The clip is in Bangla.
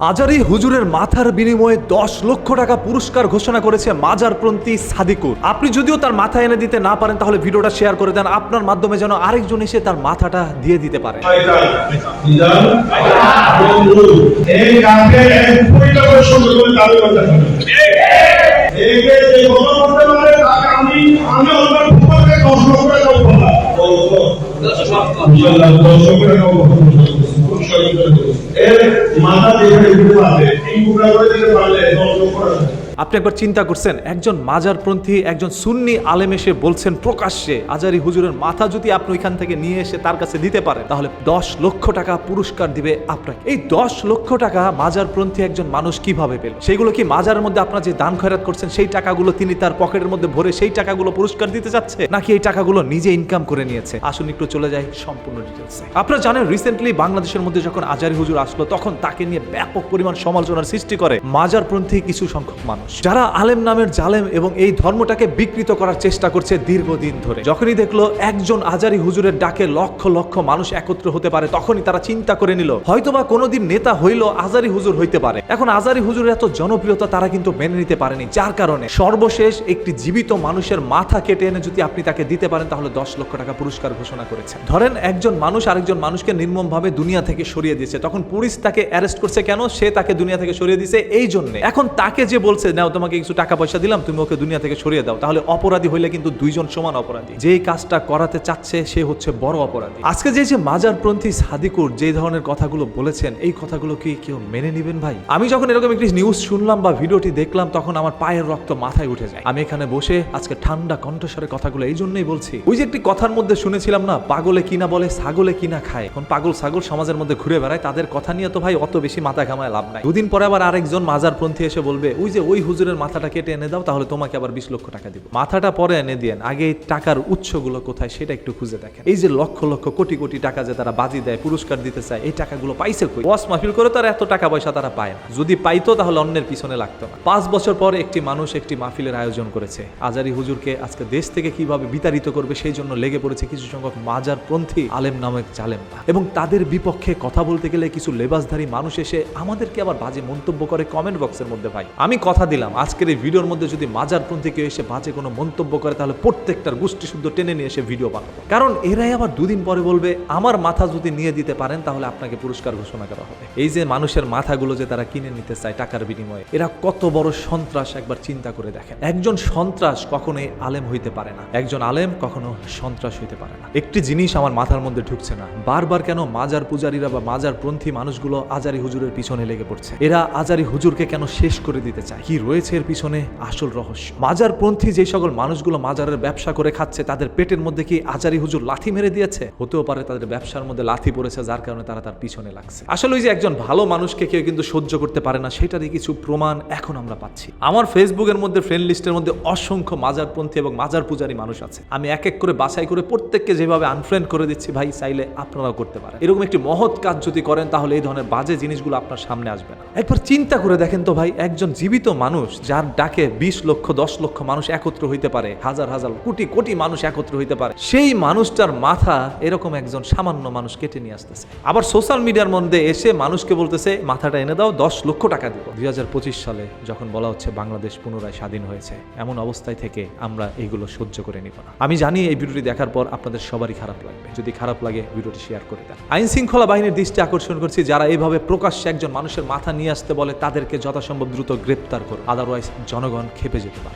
আজারি হুজুরের মাথার বিনিময়ে দশ লক্ষ টাকা পুরস্কার ঘোষণা করেছে মাজারপন্থী সাদিকুর আপনি যদিও তার মাথা এনে দিতে না পারেন তাহলে ভিডিওটা শেয়ার করে দেন আপনার মাধ্যমে যেন আরেকজন এসে তার মাথাটা দিয়ে দিতে পারে দশ লক্ষ টাকা উপহার বলব ইনশাআল্লাহ দশ লক্ষ টাকা উপহার খুব সহযোগিতা করব। এর মাথা যেখানে দিতে পারবে এই টুকরা করে দিতে পারলে দশ লক্ষ টাকা। আপনি একবার চিন্তা করছেন, একজন মাজারপন্থী, একজন সুন্নি আলেম এসে বলছেন, প্রকাশ্যে আজারি হুজুরের মাথা যদি আপনি ওইখান থেকে নিয়ে এসে তার কাছে দিতে পারেন, তাহলে দশ লক্ষ টাকা পুরস্কার দিবে আপনাকে। এই দশ লক্ষ টাকা মাজারপন্থী একজন মানুষ কীভাবে পেল? সেগুলো কি মাজারের মধ্যে আপনার যে দান খয়রাত করছেন, সেই টাকাগুলো তিনি তার পকেটের মধ্যে ভরে সেই টাকাগুলো পুরস্কার দিতে যাচ্ছে নাকি এই টাকাগুলো নিজে ইনকাম করে নিয়েছে? আসুন একটু চলে যাই সম্পূর্ণ ডিটেলসে আপনারা জানেন রিসেন্টলি বাংলাদেশের মধ্যে যখন আজারি হুজুর আসলো, তখন তাকে নিয়ে ব্যাপক পরিমাণ সমালোচনার সৃষ্টি করে মাজারপন্থী কিছু সংখ্যক মানুষ। যারা আলেম নামের জালেম এবং এই ধর্মটাকে বিকৃত করার চেষ্টা করছে দীর্ঘদিন ধরে। যখনই দেখল একজন আজারি হুজুরের ডাকে লক্ষ লক্ষ মানুষ একত্র হতে পারে, তখনই তারা চিন্তা করে নিল, হয়তোবা কোনোদিন নেতা হইল আজারি হুজুর হইতে পারে। এখন আজারি হুজুরের এত জনপ্রিয়তা তারা কিন্তু মেনে নিতে পারেনি, যার কারণে সর্বশেষ একটি জীবিত মানুষের মাথা কেটে এনে যদি আপনি তাকে দিতে পারেন, তাহলে দশ লক্ষ টাকা পুরস্কার ঘোষণা করেছে ধরেন একজন মানুষ আরেকজন মানুষকে নির্মমভাবে দুনিয়া থেকে সরিয়ে দিয়েছে, তখন পুলিশ তাকে অ্যারেস্ট করছে কেন? সে তাকে দুনিয়া থেকে সরিয়ে দিয়েছে এই জন্য। এখন তাকে যে বলছে নাও, তোমাকে কিছু টাকা পয়সা দিলাম, তুমি ওকে দুনিয়া থেকে সরিয়ে দাও। তাহলে অপরাধী হইলে কিন্তু দুইজন সমান অপরাধী। যেই কাজটা করাতে চাচ্ছে, সে হচ্ছে বড় অপরাধী। আজকে যে যে মাজারপন্থী সাদিকুর যে ধরনের কথাগুলো বলেছেন, এই কথাগুলো কি কেউ মেনে নিবেন ভাই? আমি যখন এরকম একটি নিউজ শুনলাম বা ভিডিওটি দেখলাম, তখন আমার পায়ের রক্ত মাথায় উঠে যায়। আমি এখানে বসে আজকে ঠান্ডা কণ্ঠস্বরে কথাগুলো এই জন্যই বলছি। ওই যে একটি কথার মধ্যে শুনেছিলাম না, পাগলে কিনা বলে, ছাগলে কিনা খায়। এখন পাগল ছাগল সমাজের মধ্যে ঘুরে বেড়ায়, তাদের কথা নিয়ে তো ভাই অত বেশি মাথা ঘামায় লাভ নাই। দুদিন পরে আবার আরেকজন মাজারপন্থী এসে বলবে, ওই যে ওই হুজুরের মাথাটা কেটে এনে দাও, তাহলে তোমাকে আবার বিশ লক্ষ টাকা দিব। মাথাটা পরে এনে দিয়েন আগে টাকার উৎসগুলো কোথায় সেটা একটু খুঁজে দেখেন। এই যে লক্ষ লক্ষ কোটি কোটি টাকা যে তারা বাজি দেয়, পুরস্কার দিতে চায়, এই টাকাগুলো পাইছে কই? ওয়াস মাহফিল করে তার এত টাকা পয়সা তারা পায় না। যদি পাইতো তাহলে অন্যের পিছনে লাগতো না। পাঁচ বছর পর একটি মানুষ একটি মাহফিলের আয়োজন করেছে। আজারি হুজুরকে আজকে দেশ থেকে কীভাবে বিতাড়িত করবে সেই জন্য লেগে পড়েছে কিছু সংখ্যক মাজার পন্থী, আলেম নামক জালেমরা। এবং তাদের বিপক্ষে কথা বলতে গেলে কিছু লেবাসধারী মানুষ এসে আমাদেরকে আবার বাজে মন্তব্য করে কমেন্ট বক্সের মধ্যে ভাই। আমি কথা দিলাম। আজকের এই ভিডিওর মধ্যে যদি মাজারপন্থী কেউ এসে বাজে কোনো মন্তব্য করে, তাহলে প্রত্যেকটার গোষ্ঠী শুদ্ধ টেনে নিয়ে এসে ভিডিও বানাবো। কারণ এরাই আবার দুদিন পরে বলবে, আমার মাথা যদি নিয়ে দিতে পারেন, তাহলে আপনাকে পুরস্কার ঘোষণা করা হবে। এই যে মানুষের মাথাগুলো যে তারা কিনে নিতে চায় টাকার বিনিময়ে, এরা কত বড় সন্ত্রাস একবার চিন্তা করে দেখেন। একজন সন্ত্রাস কখনোই আলেম হইতে পারে না। একজন আলেম কখনো সন্ত্রাস হইতে পারে না। একটি জিনিস আমার মাথার মধ্যে ঢুকছে না। বারবার কেন মাজার পূজারীরা বা মাজার পন্থী মানুষগুলো আজারি হুজুরের পিছনে লেগে পড়ছে? এরা আজারি হুজুরকে কেন শেষ করে দিতে চায়? কি রয়েছে এর পিছনে আসল রহস্য। মাজার পন্থী যে সকল মানুষগুলো মাজারের ব্যবসা করে খাচ্ছে, তাদের পেটের মধ্যে কি আজারি হুজুর লাথি মেরে দিয়েছে? হতেও পারে তাদের ব্যবসার মধ্যে লাথি পড়েছে, যার কারণে তারা তার পিছনে লাগছে। আসলে ওই যে একজন ভালো মানুষকে কেউ কিন্তু সহ্য করতে পারে না, সেটারই কিছু প্রমাণ এখন আমরা পাচ্ছি। আমার ফেসবুকের মধ্যে ফ্রেন্ড লিস্টের মধ্যে অসংখ্য মাজারপন্থী এবং মাজার পূজারী মানুষ আছে। আমি এক এক করে বাছাই করে প্রত্যেককে যেভাবে আনফ্রেন্ড করে দিচ্ছি, ভাই, চাইলে আপনারাও করতে পারেন। এরকম একটি মহৎ কাজ যদি করেন, তাহলে এই ধরনের বাজে জিনিসগুলো আপনার সামনে আসবে না। একবার চিন্তা করে দেখেন তো, ভাই, একজন জীবিত মানুষ, যার ডাকে বিশ লক্ষ, দশ লক্ষ মানুষ একত্র হইতে পারে, হাজার হাজার, কোটি কোটি মানুষ একত্র হইতে পারে, সেই মানুষটার মাথা এরকম একজন সামান্য মানুষ কেটে নিয়ে আসতেছে। আবার সোশ্যাল মিডিয়ার মধ্যে এসে মানুষকে বলতেছে, মাথাটা এনে দাও, দশ লক্ষ টাকা দিব। দুই সালে যখন বলা হচ্ছে বাংলাদেশ পুনরায় স্বাধীন হয়েছে। এমন অবস্থায় থেকে আমরা এইগুলো সহ্য করে নিব না। আমি জানি এই ভিডিওটি দেখার পর আপনাদের সবারই খারাপ লাগবে। যদি খারাপ লাগে ভিডিওটি শেয়ার করে দেন। আইন শৃঙ্খলা বাহিনীর দৃষ্টি আকর্ষণ করছি যারা এইভাবে প্রকাশ্যে একজন মানুষের মাথা নিয়ে আসতে বলে তাদেরকে যথাসম্ভব দ্রুত গ্রেপ্তার করুন। আদারওয়াইজ জনগণ খেপে যেতে পারে।